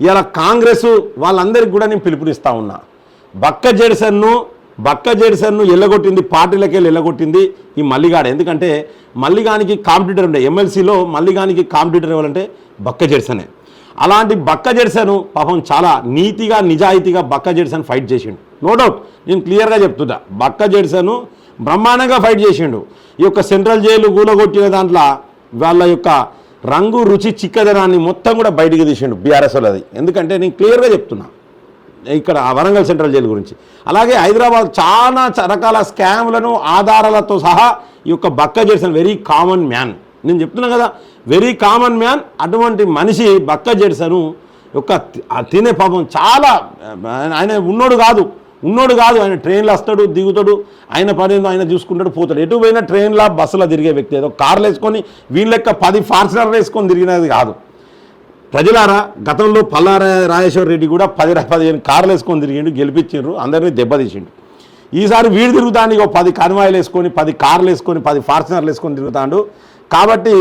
ఇలా కాంగ్రెస్ వాళ్ళందరికీ కూడా నేను పిలుపునిస్తా ఉన్నా. బక్క జెడిసన్ను బక్క జెడిసన్ను ఎల్లగొట్టింది పార్టీలకి ఎల్లగొట్టింది ఈ మల్లిగాడ. ఎందుకంటే మల్లిగానికి కాంపిటీటర్ ఉండే ఎమ్మెల్సీలో మల్లిగానికి కాంపిటీటర్ ఎవరంటే బక్క జెడిసనే. అలాంటి బక్క జెడ్సను పాపం చాలా నీతిగా నిజాయితీగా బక్క జెడిసన్ ఫైట్ చేసిండు. నో డౌట్ నేను క్లియర్గా చెప్తున్నా. బక్క జెడిసన్ బ్రహ్మాండంగా ఫైట్ చేసిండు. ఈ యొక్క సెంట్రల్ జైలు గూలగొట్టిన దాంట్లో వాళ్ళ యొక్క రంగు రుచి చిక్కదనాన్ని మొత్తం కూడా బయటికి తీసిండు బీఆర్ఎస్ వాళ్ళది ఎందుకంటే నేను క్లియర్గా చెప్తున్నా ఇక్కడ వరంగల్ సెంట్రల్ జైలు గురించి. అలాగే హైదరాబాద్ చాలా రకాల స్కామ్లను ఆధారాలతో సహా ఈ యొక్క బక్క జెడ్సన్ వెరీ కామన్ మ్యాన్. నేను చెప్తున్నా కదా వెరీ కామన్ మ్యాన్ అటువంటి మనిషి బక్క జెడ్సను యొక్క తినే పాపం చాలా ఆయన ఉన్నోడు కాదు ఉన్నోడు కాదు ఆయన ట్రైన్లో వస్తాడు దిగుతాడు ఆయన పని ఏందో ఆయన చూసుకుంటాడు పోతాడు. ఎటు పోయినా ట్రైన్లో బస్సులో తిరిగే వ్యక్తి. ఏదో కార్లు వేసుకొని వీళ్ళ లెక్క పది ఫార్చునర్లు వేసుకొని తిరిగినది కాదు. ప్రజలారా గతంలో పల్లార రాజేశ్వర రెడ్డి కూడా పది పదిహేను కార్లు వేసుకొని తిరిగిండు గెలిపించిండ్రు అందరినీ దెబ్బతీసిండు. ఈసారి వీడు తిరుగుతానికి ఒక పది కన్వాయిలు వేసుకొని పది కార్లు వేసుకొని పది ఫార్చునర్లు వేసుకొని తిరుగుతాడు. కాబట్టి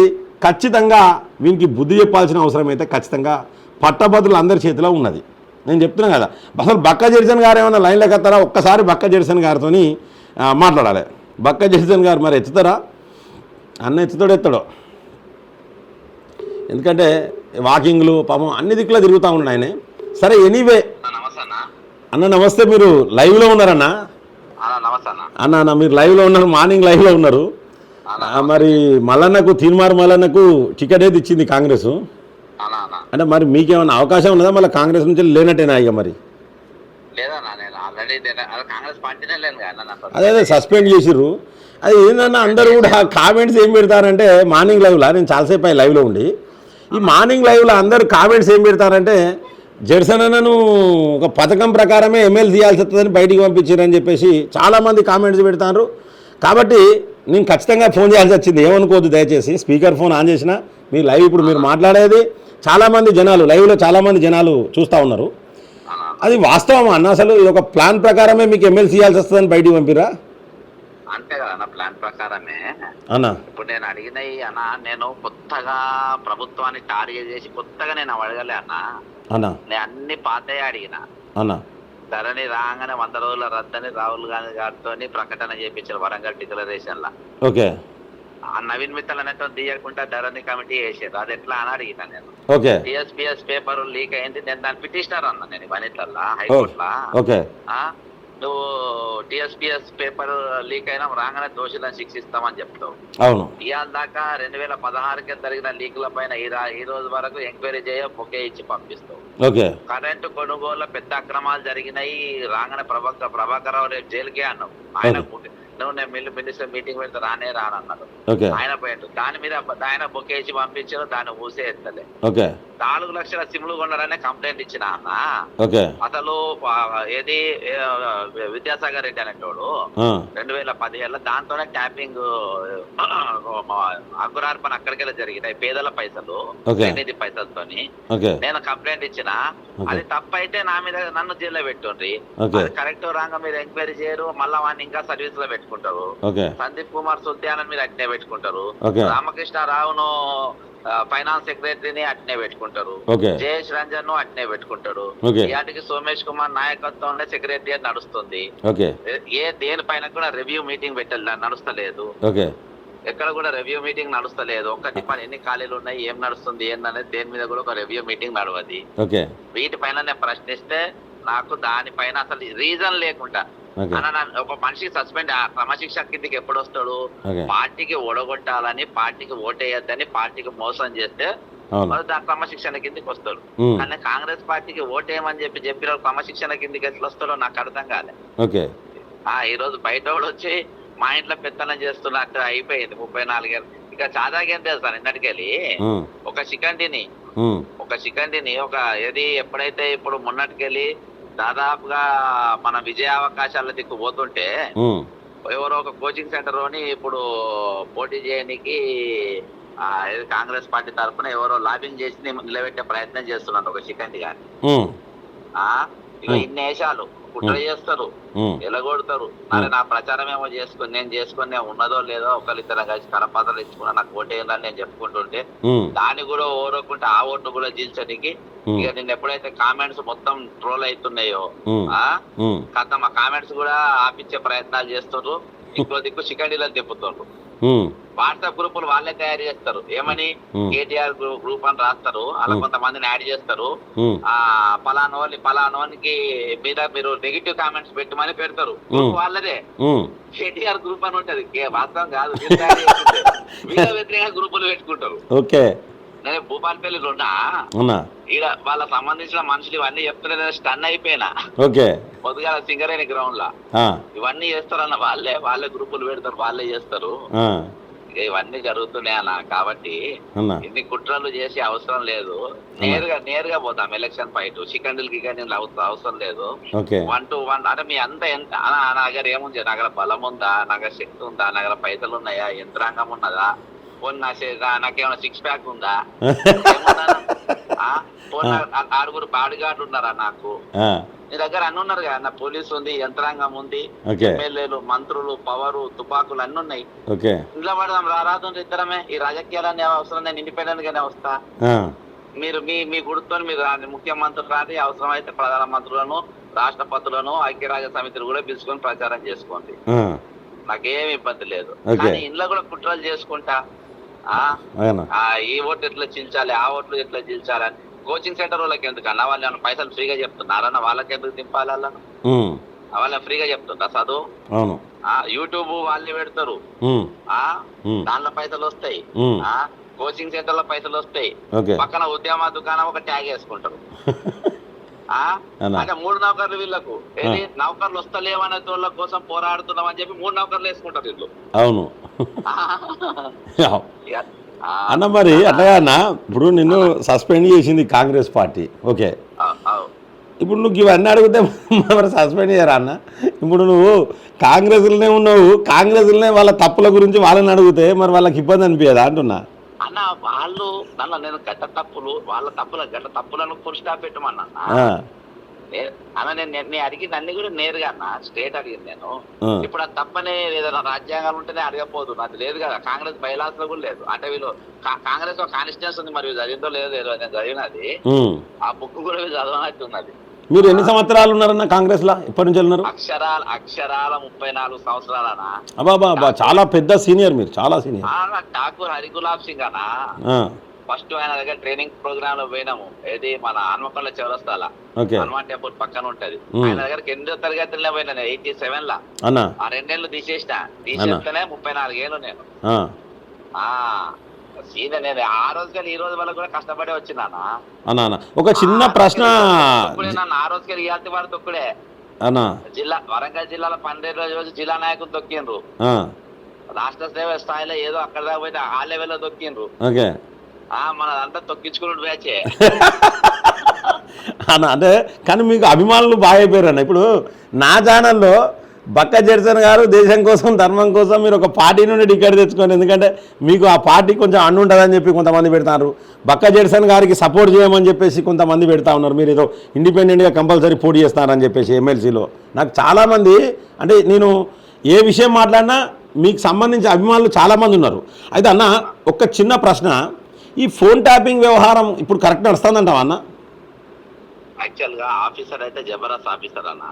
ఖచ్చితంగా వీనికి బుద్ధి చెప్పాల్సిన అవసరం అయితే ఖచ్చితంగా పట్టభద్రులు అందరి చేతిలో ఉన్నది. నేను చెప్తున్నా కదా అసలు బక్క జెర్సన్ గారు ఏమైనా లైన్లోకి ఎత్తారా ఒక్కసారి బక్క జెడిసన్ గారితో మాట్లాడాలి. బక్క జెడిసన్ గారు మరి ఎత్తుతారా? అన్న ఎత్తుతాడో ఎత్తాడో? ఎందుకంటే వాకింగ్లు పాపం అన్ని దిక్కులో తిరుగుతూ ఉన్నాయి ఆయన. సరే ఎనీవే. అన్న, నమస్తే అన్న అన్న నమస్తే మీరు లైవ్లో ఉన్నారన్న? అన్న అన్న మీరు లైవ్లో ఉన్నారు మార్నింగ్ లైవ్లో ఉన్నారు. మరి మల్లన్నకు తీన్మార్ మల్లన్నకు టికెట్ ఏది ఇచ్చింది కాంగ్రెస్? అంటే మరి మీకేమైనా అవకాశం ఉన్నదా? మళ్ళీ కాంగ్రెస్ నుంచి లేనట్టేనా ఇక మరి? అది సస్పెండ్ చేసిర్రు. అది ఏంటన్నా అందరూ కూడా కామెంట్స్ ఏం పెడతారంటే మార్నింగ్ లైవ్లో నేను చాలాసేపు అయ్యి లైవ్లో ఉండి ఈ మార్నింగ్ లైవ్లో అందరూ కామెంట్స్ ఏం పెడతారంటే జడ్సన్ అన్నను ఒక పథకం ప్రకారమే ఎమ్మెల్యే తీయాల్సి వస్తుందని బయటికి పంపించారని చెప్పేసి చాలామంది కామెంట్స్ పెడతారు. కాబట్టి నేను ఖచ్చితంగా ఫోన్ చేయాల్సి వచ్చింది. ఏమనుకోవద్దు దయచేసి. స్పీకర్ ఫోన్ ఆన్ చేసిన మీ లైవ్ ఇప్పుడు మీరు మాట్లాడేది చాలామంది జనాలు లైవ్లో చాలామంది జనాలు చూస్తూ ఉన్నారు. అది వాస్తవం అన్న? అసలు ఇది ఒక ప్లాన్ ప్రకారమే మీకు ఎమ్మెల్సీ తీయాల్సి వస్తుందని బయటికి పంపిరా? అంతే కదా అన్న ప్లాన్ ప్రకారమే. అన్న. ఇప్పుడు నేను అడిగినవి అన్న నేను కొత్తగా ప్రభుత్వాన్ని టార్గెట్ చేసి కొత్తగా నేను అడగలే అన్న. అన్న. నేను అన్ని పాతయ్య అడిగిన. అన్న. ధరని రాగానే వంద రోజుల రద్దని రాహుల్ గాంధీ గారితో ప్రకటన చేయించారు వరంగల్ డిక్లరేషన్ లా. ఓకే. ఆ నవీన్ మిత్తల్ అనేటువంటి తీయకుండా ధరని కమిటీ వేసారు అది ఎట్లా అని అడిగిన నేను. ఓకే. టిఎస్పిఎస్ పేపర్ లీక్ అయింది. నేను దాన్ని పిటిషనర్ అన్నా నేను ఇవన్నిట్లల్లా హైకోర్టులా. ఓకే? నువ్వు టిఎస్పిఎస్ పేపర్ లీక్ అయినా రాగానే దోషులను శిక్షిస్తామని చెప్తావు. అవును. ఇవాళ దాకా రెండు వేల పదహారుకి జరిగిన లీకుల పైన ఈ రోజు వరకు ఎంక్వైరీ చేయ బొకే ఇచ్చి పంపిస్తావు. కరెంటు కొనుగోలు పెద్ద అక్రమాలు జరిగినాయి. రాగానే ప్రభాకర్ ప్రభాకర్ రావు రేపు జైలుకే అన్నావు. ఆయన నువ్వు నేను మిల్లు మినిస్టర్ మీటింగ్ పెడితే రానే రానన్నాడు ఓకే. ఆయన పోయిండు. దాని మీద ఆయన బొకే ఇచ్చి పంపించారు దాన్ని ఊసే ఎత్తలే. ఓకే. నాలుగు లక్షల సిమ్లు కొన్నారనే కంప్లైంట్ ఇచ్చిన అన్న. అసలు ఏది విద్యాసాగర్ రెడ్డి అనేటోడు రెండు వేల పదిహేళ్ళ దాంతోనే ట్యాపింగ్ అగ్గురార్పణ అక్కడికెళ్ళి జరిగినాయి. పేదల పైసలు Okay. నిధి పైసలతోని. ఓకే. నేను కంప్లైంట్ ఇచ్చిన. అది తప్పైతే నా మీద నన్ను జైల్లో పెట్టుండ్రి. కరెక్ట్ రాగా మీరు ఎంక్వైరీ చేయరు మళ్ళా వాడిని ఇంకా సర్వీస్లో పెట్టుకుంటారు. సందీప్ కుమార్ సుల్తాన్ మీరు అట్నే పెట్టుకుంటారు. రామకృష్ణారావును ఫైనాన్స్ సెక్రటరీని అట్నే పెట్టుకుంటారు. జయేష్ రంజన్ అట్నే పెట్టుకుంటారు. ఇయాటికి సోమేష్ కుమార్ నాయకత్వంలో సెక్రటరీ నడుస్తుంది. ఏ- దేనిపైన కూడా రివ్యూ మీటింగ్ పెట్టాలి నడుస్తలేదు. ఎక్కడ కూడా రివ్యూ మీటింగ్ నడుస్తలేదు. ఒక్క డిపార్ట్ ఎన్ని ఖాళీలు ఉన్నాయి ఏం నడుస్తుంది ఏందనేది దేని మీద కూడా ఒక రివ్యూ మీటింగ్ నడవది. వీటిపైన ప్రశ్నిస్తే నాకు దానిపైన అసలు రీజన్ లేకుండా. అన్న ఒక మనిషికి సస్పెండ్ క్రమశిక్షణ కిందకి ఎప్పుడు వస్తాడు? పార్టీకి ఓడగొట్టాలని పార్టీకి ఓటేయద్దని పార్టీకి మోసం చేస్తే దాని క్రమశిక్షణ కిందకి వస్తాడు. ఉమ్, కానీ కాంగ్రెస్ పార్టీకి ఓటేయమని చెప్పి చెప్పిన క్రమశిక్షణ కిందకి ఎట్లా వస్తాడో నాకు అర్థం కాలే. ఈ రోజు బయట వాడు వచ్చి మా ఇంట్లో పెత్తనం చేస్తున్నట్టు అయిపోయింది ముప్పై నాలుగేళ్ళు ఇక చాదాకి ఏం తెలుసా నిన్నటికెళ్ళి ఉమ్, ఒక చికంటిని ఉమ్, ఒక చికంటిని ఒక ఏది ఎప్పుడైతే ఇప్పుడు మొన్నటికెళ్ళి దాదాపుగా మన విజయ అవకాశాల దిక్కు పోతుంటే ఎవరో ఒక కోచింగ్ సెంటర్లోని ఇప్పుడు పోటీ చేయడానికి కాంగ్రెస్ పార్టీ తరఫున ఎవరో లాబింగ్ చేసి నిలబెట్టే ప్రయత్నం చేస్తున్నారు ఒక ఇక Hmm. ఇన్ని వేషాలు. కుట్ర చేస్తారు. ఎలగొడతారు. అరే నా ప్రచారం ఏమో చేసుకుని నేను చేసుకుని నేను ఉన్నదో లేదో ఒకరిద్దరు కలిసి కరపాత్రలు ఇచ్చుకున్నా నాకు ఓటేయాలని నేను చెప్పుకుంటుంటే దాన్ని కూడా ఓరకుంటే ఆ ఓట్లు కూడా జీల్చడానికి ఇక నేను ఎప్పుడైతే కామెంట్స్ మొత్తం ట్రోల్ అవుతున్నాయో కథ మా కామెంట్స్ కూడా ఆపించే ప్రయత్నాలు చేస్తున్నారు ఇంకో దిక్కు చికెండీలను తిప్పుతున్నారు ఉమ్, వాట్సాప్ గ్రూపులు వాళ్ళే తయారు చేస్తారు. ఏమని? కేటీఆర్ గ్రూప్ అని రాస్తారు. అలా. కొంతమందిని యాడ్ చేస్తారు. ఆ పలానోని పలానోనికి మీద మీరు నెగిటివ్ కామెంట్స్ పెట్టమని పెడతారు. వాళ్ళదే. కేటీఆర్ గ్రూప్ అని ఉంటది. వాస్తవం కాదు. వ్యతిరేక గ్రూపులు పెట్టుకుంటారు. ఓకే. నేను భూపాలపల్లిలో ఉన్నా ఈడ వాళ్ళ సంబంధించిన మనుషులు ఇవన్నీ చెప్తున్నా స్టన్ అయిపోయినా. ఓకే. పొద్దుగాల సింగరేణి గ్రౌండ్ లా ఇవన్నీ చేస్తారన్న వాళ్ళే వాళ్ళే గ్రూపులు పెడతారు వాళ్ళే చేస్తారు. ఇవన్నీ జరుగుతున్నాయి అన్న. కాబట్టి ఇన్ని కుట్రలు చేసే అవసరం లేదు. నేరుగా నేరుగా పోతాం ఎలక్షన్ ఫైట్. చికెండిల్ గికెండిల్ అవసరం లేదు. వన్ టు వన్ అంటే మీ అంత ఎంత నా దగ్గర ఏముంది? నా దగ్గర బలం ఉందా? నా దగ్గర శక్తి ఉందా? నా దగ్గర పైసలు ఉన్నాయా? యంత్రాంగం ఉన్నదా? పోనీ నా నాకేమైనా సిక్స్ ప్యాక్ ఉందా? పోనీ ఆరుగురు బాడీగార్డు ఉన్నారా నాకు? నీ దగ్గర అన్ని ఉన్నారు కదా నా పోలీసు ఉంది యంత్రాంగం ఉంది ఎమ్మెల్యేలు మంత్రులు పవరు తుపాకులు అన్ని ఉన్నాయి. ఇంట్లో పడదాం రారాదు ఇద్దరమే. ఈ రాజకీయాలన్నీ అవసరం? నేను ఇండిపెండెంట్ గానే వస్తా మీరు మీ మీ గుర్తుని మీరు ముఖ్యమంత్రులు రాండి అవసరమైతే ప్రధాన మంత్రులను రాష్ట్రపతులను ఐక్యరాజ్య సమితిని కూడా పిలుచుకొని ప్రచారం చేసుకోండి. నాకేం ఇబ్బంది లేదు. కానీ ఇంట్లో కూడా కుట్రలు చేసుకుంటా. ఈ ఓట్లు ఎట్లా చీల్చాలి ఆ ఓట్లు ఎట్లా చీల్చాలి? అని కోచింగ్ సెంటర్ వాళ్ళకి ఎందుకు అన్న వాళ్ళు ఏమన్నా పైసలు ఫ్రీగా చెప్తున్నారన్న వాళ్ళకి ఎందుకు దింపాలి వాళ్ళను ఫ్రీగా చెప్తుందా చదువు యూట్యూబ్ వాళ్ళే పెడతారు. దాంట్లో పైసలు వస్తాయి. కోచింగ్ సెంటర్లో పైసలు వస్తాయి. పక్కన ఉద్యమ దుకాణం ఒక ట్యాగ్ వేసుకుంటారు. అంటే మూడు నౌకర్లు వీళ్ళకు. నౌకర్లు వస్తలేవనే వాళ్ళ కోసం పోరాడుతున్నాం అని చెప్పి మూడు నౌకర్లు వేసుకుంటారు వీళ్ళు. అవును. అన్న మరి అట్లా అన్న ఇప్పుడు నిన్ను సస్పెండ్ చేసింది కాంగ్రెస్ పార్టీ. ఓకే. ఇప్పుడు నువ్వు ఇవన్నీ అడిగితే మరి సస్పెండ్ చేయరా అన్న? ఇప్పుడు నువ్వు కాంగ్రెస్లోనే ఉన్నావు కాంగ్రెస్లోనే వాళ్ళ తప్పుల గురించి వాళ్ళని అడిగితే మరి వాళ్ళకి ఇబ్బంది అనిపించదా అంటున్నా? అన్న వాళ్ళు నన్ను నేను గడ్డ తప్పులు వాళ్ళ తప్పుల గడ్డ తప్పులను స్టాప్ పెట్టమన్నా. అన్న నేను నేను- అడిగింది అన్ని కూడా నేరుగా అన్న స్టేట్ అడిగింది నేను. ఇప్పుడు ఆ తప్పనే ఏదైనా రాజ్యాంగాలు ఉంటేనే అడగపోదు అది లేదు కదా కాంగ్రెస్ బయలాస్లో కూడా లేదు. అంటే వీళ్ళు కాంగ్రెస్లో కాన్స్టిట్యూన్స్ ఉంది మరి చదివిందో లేదో లేదో నేను చదివినది. ఆ బుక్ కూడా వీళ్ళు చదవనట్టున్నది. మీరు ఎన్ని సంవత్సరాలు ఉన్నారన్న కాంగ్రెస్లో? ఎప్పటి నుంచి ఉన్నారు అక్షరాల అక్షరాల ముప్పై నాలుగు సంవత్సరాలనా అబాబా చాలా పెద్ద సీనియర్ మీరు చాలా సీనియర్. ఠాకూర్ హరిగులాబ్ సింగ్ అన్న. ఆ, ఫస్ట్ ఆయన దగ్గర ట్రైనింగ్ ప్రోగ్రామ్లో పోయినాము. ఏది మన హనుమకొండ చౌరస్తాల. హనుమాన్ టెంపుల్ పక్కన ఉంటది. ఆయన దగ్గర ఎనిమిదో తరగతిలో పోయినా ఎయిటీ సెవెన్ లా ఆ రెండేళ్ళు తీసేసిన. తీసేస్తేనే ముప్పై నాలుగేళ్ళు నేను. సీనియర్ నేను ఆ రోజు కానీ ఈ రోజు వరకు కూడా కష్టపడి అన్న. ఒక చిన్న ప్రశ్న. ఆ రోజు కానీ వాడు తొక్కుడే. జిల్లా వరంగల్ జిల్లాలో పన్నెండు రోజు జిల్లా నాయకులు తొక్కిండ్రు. రాష్ట్ర సేవ స్థాయిలో ఏదో అక్కడ పోయితే ఆ లెవెల్లో తొక్కిండ్రు. మనదంతా బ్యాచే. అన్న అంటే కానీ మీకు అభిమానులు బాగా అయిపోయారు అన్న. ఇప్పుడు నా ఛానల్లో బక్క జెర్సన్ గారు దేశం కోసం ధర్మం కోసం మీరు ఒక పార్టీ నుండి టికెట్ తెచ్చుకోండి ఎందుకంటే మీకు ఆ పార్టీ కొంచెం అండు ఉంటుందని చెప్పి కొంతమంది పెడతారు. బక్క జెర్సన్ గారికి సపోర్ట్ చేయమని చెప్పేసి కొంతమంది పెడతా ఉన్నారు. మీరు ఏదో ఇండిపెండెంట్గా కంపల్సరీ పోటీ చేస్తారని చెప్పేసి ఎమ్మెల్సీలో. నాకు చాలామంది అంటే నేను ఏ విషయం మాట్లాడినా మీకు సంబంధించి అభిమానులు చాలామంది ఉన్నారు. అయితే అన్న ఒక చిన్న ప్రశ్న. ఈ ఫోన్ ట్యాపింగ్ వ్యవహారం ఇప్పుడు కరెక్ట్ నడుస్తుందంటావా అన్న? యాక్చువల్గా ఆఫీసర్ అయితే జబరదస్త్ ఆఫీసర్ అన్న.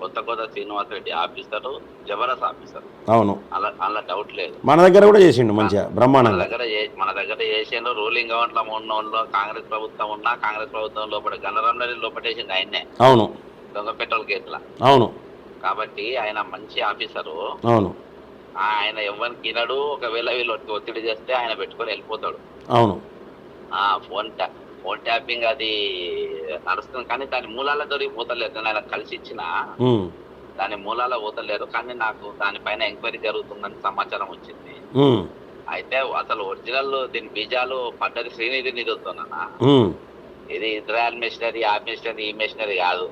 కొత్త కొత్త శ్రీనివాస్ రెడ్డి ఆఫీసర్ జబరదస్త్ ఆఫీసర్. అవును. అలా అలా డౌట్ లేదు. మన దగ్గర కూడా చేసిండు మంచిగా మన బ్రహ్మాండంగా దగ్గర మన దగ్గర చేసిండు రూలింగ్ గవర్నమెంట్లో ఉన్న కాంగ్రెస్ ప్రభుత్వం ఉన్నా కాంగ్రెస్ ప్రభుత్వం లోపల గన్నరంలో లోపటేసింది ఆయన్నే. అవును. దొంగ పెట్రోల్ కేసుల. అవును. కాబట్టి ఆయన మంచి ఆఫీసరు. అవును. ఆయన ఎవరికి వినడు. ఒకవేళ వీళ్ళు ఒత్తి- ఒత్తిడి చేస్తే ఆయన పెట్టుకొని వెళ్ళిపోతాడు. అవును. ఆ ఫోన్ ఫోన్ ట్యాపింగ్ అది నడుస్తుంది. కానీ దాని మూలాల దొరికి పోతలేదు నేను ఆయన కలిసి ఇచ్చిన. దాని మూలాల పోతలేరు కానీ నాకు దానిపైన ఎంక్వైరీ జరుగుతుందని సమాచారం వచ్చింది. అయితే అసలు ఒరిజినల్ దీని బీజాలు పడ్డది శ్రీనిధి నిధులతోనన్నా ఉమ్, ఇది ఇజ్రాయల్ మిషనరీ ఆ మిషనరీ ఈ మిషనరీ కాదు.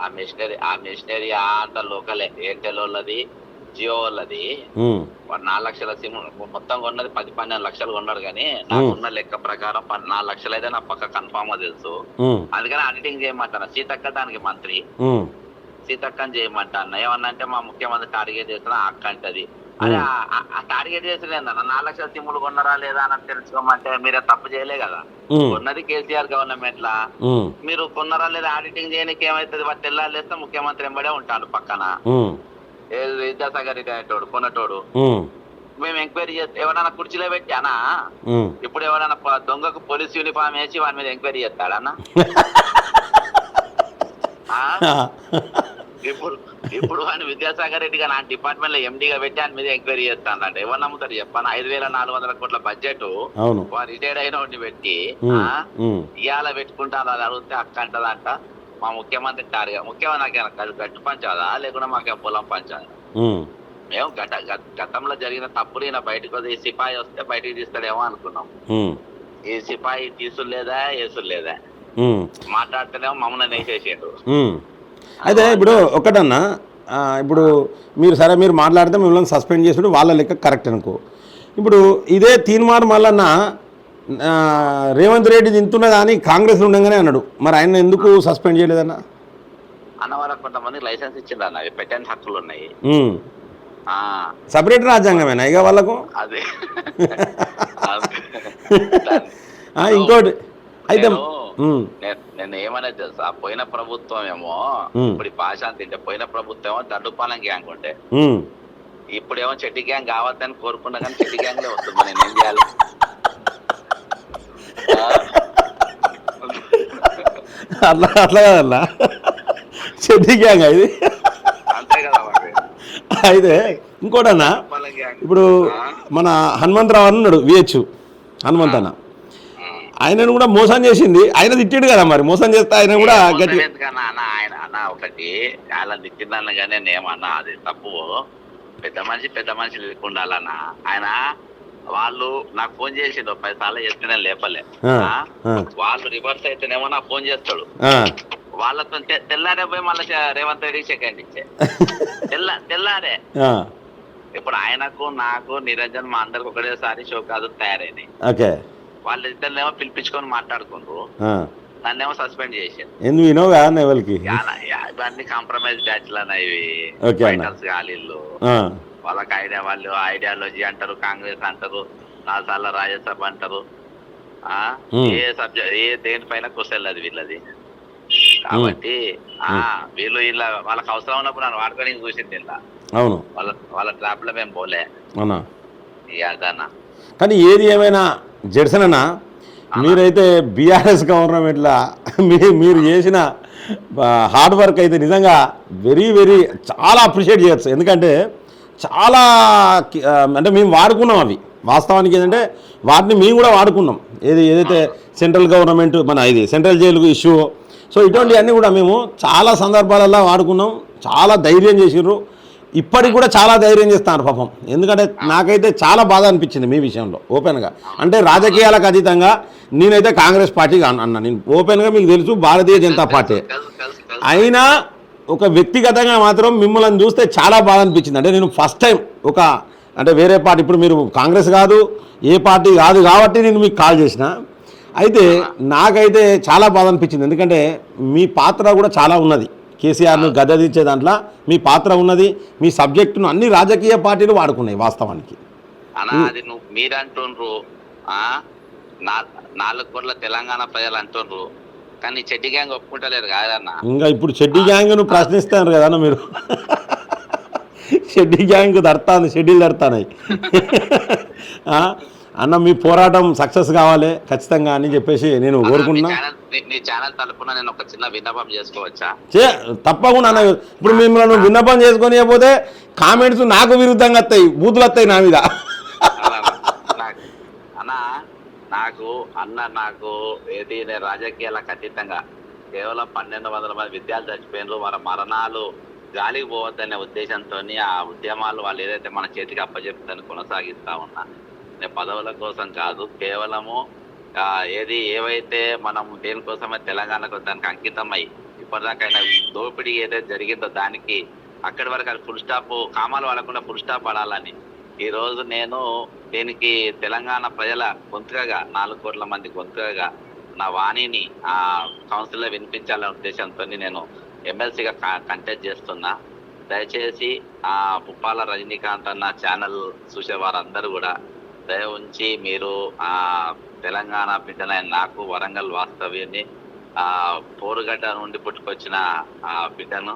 ఆ మిషనరీ ఆ మిషనరీ అంత లోకలే. ఎయిర్టెల్ వాళ్ళది జియో వాళ్ళది. వాడు నాలుగు లక్షల సిమ్ మొత్తం కొన్నది పది పన్నెండు లక్షలు కొన్నాడు కానీ నాకున్న లెక్క ప్రకారం నాలుగు లక్షలు అయితే నా పక్క కన్ఫామ్గా తెలుసు. అందుకని ఆడిటింగ్ చేయమంటాను. సీతక్క దానికి మంత్రి. ఉమ్, సీతక్కని చేయమంటా అన్న ఏమన్నా అంటే మా ముఖ్యమంత్రి టార్గెట్ చేస్తున్నా అక్క అంటది. ఆ టార్గెట్ చేసలేదన్న నాలుగు లక్షల సిమ్ములు కొన్నారా లేదా అని తెలుసుకోమంటే మీరే తప్పు చేయలే కదా. కొన్నది కేసీఆర్ గవర్నమెంట్ లా మీరు కొన్నారా లేదా ఆడిటింగ్ చేయడానికి ఏమైతుంది వాటి తెల్లాలేస్తే ముఖ్యమంత్రి ఎంబడే ఉంటాడు పక్కన. విద్యాసాగర్ రెడ్డి అనేటోడు కొన్నటోడు. మేము ఎంక్వైరీ చేస్తే ఎవరైనా కుర్చీలో పెట్టానా. ఇప్పుడు ఎవరైనా దొంగకు పోలీస్ యూనిఫామ్ వేసి వాడి మీద ఎంక్వైరీ చేస్తాడన్నా? ఇప్పుడు ఇప్పుడు వాడిని విద్యాసాగర్ రెడ్డి గారు నా డిపార్ట్మెంట్లో ఎండిగా పెట్టి ఆయన మీద ఎంక్వైరీ చేస్తానంట ఎవరు నమ్ముతారు చెప్పాను? ఐదు వేల నాలుగు వందల కోట్ల బడ్జెట్ రిటైర్డ్ అయిన వాడిని పెట్టి ఇవాళ పెట్టుకుంటాను అది అడిగితే అక్క అంటదంట. మా ముఖ్యమంత్రి టార్గెట్ ముఖ్యమంత్రి గట్టు- పంచాదా లేకుండా మాకేం పొలం ఉమ్, మేము గత గత- గతంలో జరిగిన తప్పులు ఈయన బయటకు ఈ సిపాయి వస్తే బయటికి తీస్తాడేమో అనుకున్నాం. ఈ సిపాయి తీసులు లేదా ఏసులు లేదా మాట్లాడితేనేమో మమ్మల్ని నేసేసిండు ఉమ్. అయితే ఇప్పుడు ఒకటన్నా ఇప్పుడు మీరు సరే మీరు మాట్లాడితే మిమ్మల్ని సస్పెండ్ చేసుడు వాళ్ళ లెక్క కరెక్ట్ అనుకో. ఇప్పుడు ఇదే తీన్మార్ మల్లన్న ఆ, రేవంత్ రెడ్డి తింటున్నదా అని కాంగ్రెస్ ఉండగానే అన్నాడు. మరి ఆయన ఎందుకు సస్పెండ్ చేయలేదన్నా? అన్న వాళ్ళకి కొంతమంది లైసెన్స్ ఇచ్చిండ్రు అన్న అవి పెట్టని హక్కులు ఉన్నాయి. సపరేట్ రాజ్యాంగమేనా ఇక వాళ్ళకు? అదే. ఇంకోటి. అయితే నేను- ఏమనేది తెలుసా? పోయిన ప్రభుత్వం ఏమో. ఇప్పుడు ఈ భాష తింటే పోయిన ప్రభుత్వం ఏమో దండుపాలెం గ్యాంగ్ ఉంటే ఉమ్. ఇప్పుడేమో చెట్టి గ్యాంగ్ కావద్దని కోరుకున్నా కానీ చెట్టి గ్యాంగ్ వస్తుంది నేను ఏం చేయాలి? అట్లా అట్లా కదన్నా. చెడ్డి గ్యాంగ్ ఇది? అయితే ఇంకోటన్నా ఇప్పుడు? మన హనుమంతరావు అని ఉన్నాడు విహెచ్ హనుమంత్ అన్న. ఆయనను కూడా మోసం చేసింది ఆయన తిట్టాడు కదా మరి. మోసం చేస్తే ఆయన కూడా గట్టి ఆయన ఒకటి అలా తిట్టిందన్న కానీ నేను ఏమన్నా అది తప్పు. పెద్ద మనిషి పెద్ద మనిషి లేకుండాలన్న ఆయన వాళ్ళు నాకు ఫోన్ చేసిండు పది సార్లు చేస్తే నేను లేపలే. వాళ్ళు రివర్స్ అయితేనేమో నాకు ఫోన్ చేస్తాడు. వాళ్ళతో తెల్లారే పోయి మళ్ళీ రేవంత్ రెడ్డికి సెకండ్ ఇచ్చే. తెల్ల తెల్లారే. ఇప్పుడు ఆయనకు నాకు నిరంజన్ మా అందరికి ఒకటేసారి షోకాదు తయారైనాయి. వాళ్ళు ఇద్దరినేమో పిలిపించుకొని మాట్లాడుకుండ్రు. నన్నేమో సస్పెండ్ చేసారు ఎందుకు యాన- యా- ఇవన్నీ కాంప్రమైజ్ బ్యాచ్లు అన్న ఇవి. వాళ్ళకి ఐడియా వాళ్ళు ఐడియాలజీ అంటారు కాంగ్రెస్ అంటారు నాలుగు సార్లు రాజ్యసభ అంటారు. ఏ సబ్జెక్ట్ ఏ దేనిపైన క్వశ్చన్ అది వీళ్ళది. కాబట్టి ఆ వీళ్ళు వీళ్ళ వాళ్ళకి అవసరం ఉన్నప్పుడు నన్ను వాడుకోవడానికి చూసింది ఇలా. అవును. వాళ్ళ వాళ్ళ ట్రాప్లో మేము పోలే. అవునా? అదన్న కానీ ఏది ఏమైనా జడ్సన్ అన్న మీరైతే బీఆర్ఎస్ గవర్నమెంట్లో మీ మీరు చేసిన హార్డ్ వర్క్ అయితే నిజంగా వెరీ వెరీ చాలా అప్రిషియేట్ చేయొచ్చు. ఎందుకంటే చాలా అంటే మేము వాడుకున్నాం అవి. వాస్తవానికి ఏంటంటే వాటిని మేము కూడా వాడుకున్నాం. ఏది ఏదైతే సెంట్రల్ గవర్నమెంట్ మన ఇది సెంట్రల్ జైలు ఇష్యూ. సో ఇటువంటివన్నీ కూడా మేము చాలా సందర్భాలలో వాడుకున్నాం. చాలా ధైర్యం చేసిర్రు. ఇప్పటికి కూడా చాలా ధైర్యం చేస్తున్నారు పాపం. ఎందుకంటే నాకైతే చాలా బాధ అనిపించింది మీ విషయంలో ఓపెన్గా. అంటే రాజకీయాలకు అతీతంగా నేనైతే కాంగ్రెస్ పార్టీ అన్నా. నేను ఓపెన్గా మీకు తెలుసు భారతీయ జనతా పార్టీ. అయినా ఒక వ్యక్తిగతంగా మాత్రం మిమ్మల్ని చూస్తే చాలా బాధ అనిపించింది. అంటే నేను ఫస్ట్ టైం ఒక అంటే వేరే పార్టీ ఇప్పుడు మీరు కాంగ్రెస్ కాదు ఏ పార్టీ కాదు కాబట్టి నేను మీకు కాల్ చేసిన. అయితే నాకైతే చాలా బాధ అనిపించింది. ఎందుకంటే మీ పాత్ర కూడా చాలా ఉన్నది. కేసీఆర్ను గద్దదించే దాంట్లో మీ పాత్ర ఉన్నది. మీ సబ్జెక్టును అన్ని రాజకీయ పార్టీలు వాడుకున్నాయి వాస్తవానికి. అది నువ్వు ఆ? నా- నాలుగు కోట్ల తెలంగాణ ప్రజలు అంటుండ్రు కానీ చెడ్డి గ్యాంగ్ ఒప్పుకుంటలేరు కాదన్న. ఇంకా ఇప్పుడు షెడ్డి గ్యాంగ్ను ప్రశ్నిస్తారు కదా అన్న మీరు. షెడ్డి గ్యాంగ్ దడతాను షెడ్యూల్ దడతానాయి. అన్న మీ పోరాటం సక్సెస్ కావాలి ఖచ్చితంగా అని చెప్పేసి నేను కోరుకుంటున్నా నీ నీ- నీ ఛానల్ తరపున నేను ఒక చిన్న విన్నపం చేసుకోవచ్చా? చే తప్పకుండా అన్న ఇప్పుడు మిమ్మల్ని విన్నపం చేసుకొని పోతే కామెంట్స్ నాకు విరుద్ధంగా వస్తాయి బూతులు వస్తాయి నా మీద అన్న, నాకు అన్న నాకు అన్న నాకు ఏది నేను రాజకీయాలకు అతీతంగా కేవలం పన్నెండు వందల మంది విద్యార్థులు చచ్చిపోయినారు. వాళ్ళ మరణాలు గాలికి పోవద్దనే ఉద్దేశంతో ఆ ఉద్యమాలు వాళ్ళు ఏదైతే మన చేతికి అప్పచెప్తాను కొనసాగిస్తా ఉన్నా. నేను పదవుల కోసం కాదు కేవలము ఏది ఏవైతే మనం దేనికోసమే తెలంగాణకు దానికి అంకితమై ఇప్పటిదాకైనా దోపిడీ ఏదైతే జరిగిందో దానికి అక్కడి వరకు అది ఫుల్ స్టాప్ కామాలు వాడకుండా ఫుల్ స్టాప్ పడాలని ఈ రోజు నేను దీనికి తెలంగాణ ప్రజల గొంతుకగా నాలుగు కోట్ల మంది గొంతుకగా నా వాణిని ఆ కౌన్సిల్లో వినిపించాలనే ఉద్దేశంతో నేను ఎమ్మెల్సీగా కంటెస్ట్ చేస్తున్నా. దయచేసి ఆ పుప్పాల రజనీకాంత్ అన్న ఛానల్ చూసే వారందరూ కూడా దయ ఉంచి మీరు ఆ తెలంగాణ బిడ్డలైన నాకు వరంగల్ వాస్తవ్యాన్ని ఆ పోరుగడ్డ నుండి పుట్టుకొచ్చిన ఆ బిడ్డను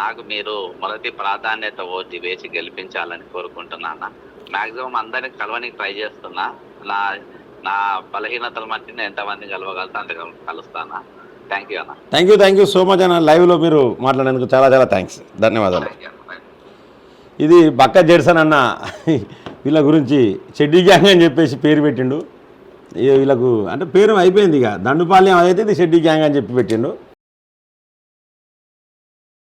నాకు మీరు మొదటి ప్రాధాన్యత ఓటి వేసి గెలిపించాలని కోరుకుంటున్నాను? మాక్సిమం అందరిని కలవనికి ట్రై చేస్తున్నా. నా నా బలహీనతలు మట్టి నేను ఎంతమంది కలవగలుగుతా అంత కలుస్తానా? థ్యాంక్ యూ అన్న. Thank you thank you so much అన్న. లైవ్లో మీరు మాట్లాడేందుకు చాలా చాలా థ్యాంక్స్ ధన్యవాదాలు. ఇది బక్క జెడ్సన్ అన్న వీళ్ళ గురించి చెడ్డీ గ్యాంగ్ అని చెప్పేసి పేరు పెట్టిండు. వీళ్ళకు అంటే పేరు అయిపోయింది ఇక. దండుపాల్యం అదైతే ఇది షెడ్డీ గ్యాంగ్ అని చెప్పి పెట్టిండు.